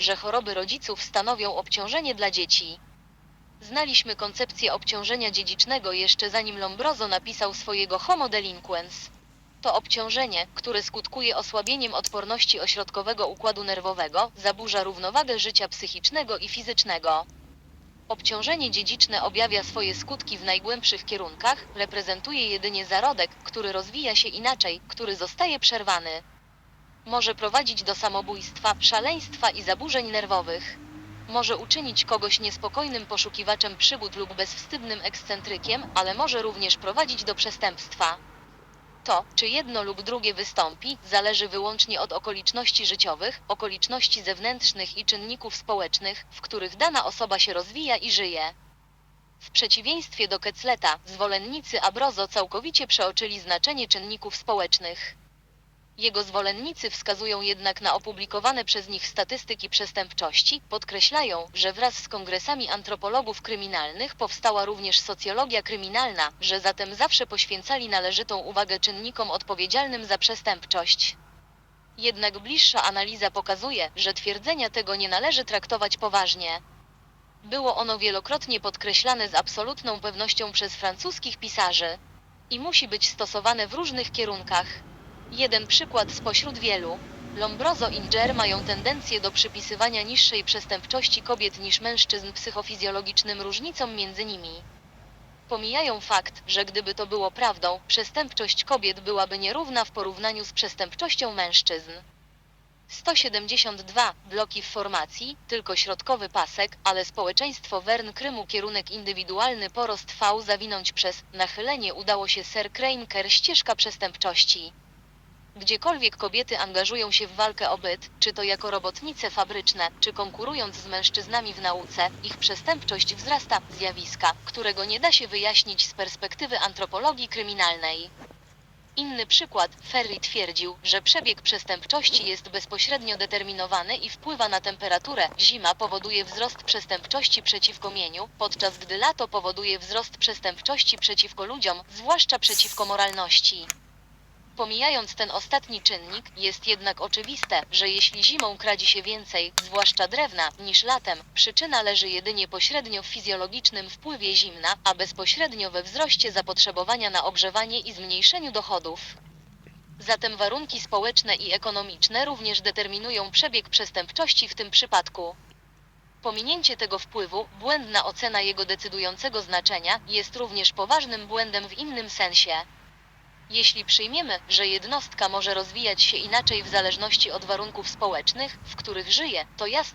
że choroby rodziców stanowią obciążenie dla dzieci. Znaliśmy koncepcję obciążenia dziedzicznego jeszcze zanim Lombroso napisał swojego Homo delinquens. To obciążenie, które skutkuje osłabieniem odporności ośrodkowego układu nerwowego, zaburza równowagę życia psychicznego i fizycznego. Obciążenie dziedziczne objawia swoje skutki w najgłębszych kierunkach, reprezentuje jedynie zarodek, który rozwija się inaczej, który zostaje przerwany. Może prowadzić do samobójstwa, szaleństwa i zaburzeń nerwowych. Może uczynić kogoś niespokojnym poszukiwaczem przygód lub bezwstydnym ekscentrykiem, ale może również prowadzić do przestępstwa. To, czy jedno lub drugie wystąpi, zależy wyłącznie od okoliczności życiowych, okoliczności zewnętrznych i czynników społecznych, w których dana osoba się rozwija i żyje. W przeciwieństwie do Ketzleta, zwolennicy Abrozo całkowicie przeoczyli znaczenie czynników społecznych. Jego zwolennicy wskazują jednak na opublikowane przez nich statystyki przestępczości, podkreślają, że wraz z kongresami antropologów kryminalnych powstała również socjologia kryminalna, że zatem zawsze poświęcali należytą uwagę czynnikom odpowiedzialnym za przestępczość. Jednak bliższa analiza pokazuje, że twierdzenia tego nie należy traktować poważnie. Było ono wielokrotnie podkreślane z absolutną pewnością przez francuskich pisarzy i musi być stosowane w różnych kierunkach. Jeden przykład spośród wielu. Lombroso i Inger mają tendencję do przypisywania niższej przestępczości kobiet niż mężczyzn psychofizjologicznym różnicom między nimi. Pomijają fakt, że gdyby to było prawdą, przestępczość kobiet byłaby nierówna w porównaniu z przestępczością mężczyzn. 172 bloki w formacji, tylko środkowy pasek, ale społeczeństwo Wern Krymu kierunek indywidualny porost V zawinąć przez nachylenie udało się Ser Kreinker ścieżka przestępczości. Gdziekolwiek kobiety angażują się w walkę o byt, czy to jako robotnice fabryczne, czy konkurując z mężczyznami w nauce, ich przestępczość wzrasta, zjawiska, którego nie da się wyjaśnić z perspektywy antropologii kryminalnej. Inny przykład, Ferry twierdził, że przebieg przestępczości jest bezpośrednio determinowany i wpływa na temperaturę. Zima powoduje wzrost przestępczości przeciwko mieniu, podczas gdy lato powoduje wzrost przestępczości przeciwko ludziom, zwłaszcza przeciwko moralności. Pomijając ten ostatni czynnik, jest jednak oczywiste, że jeśli zimą kradzi się więcej, zwłaszcza drewna, niż latem, przyczyna leży jedynie pośrednio w fizjologicznym wpływie zimna, a bezpośrednio we wzroście zapotrzebowania na ogrzewanie i zmniejszeniu dochodów. Zatem warunki społeczne i ekonomiczne również determinują przebieg przestępczości w tym przypadku. Pominięcie tego wpływu, błędna ocena jego decydującego znaczenia, jest również poważnym błędem w innym sensie. Jeśli przyjmiemy, że jednostka może rozwijać się inaczej w zależności od warunków społecznych, w których żyje, to jasne,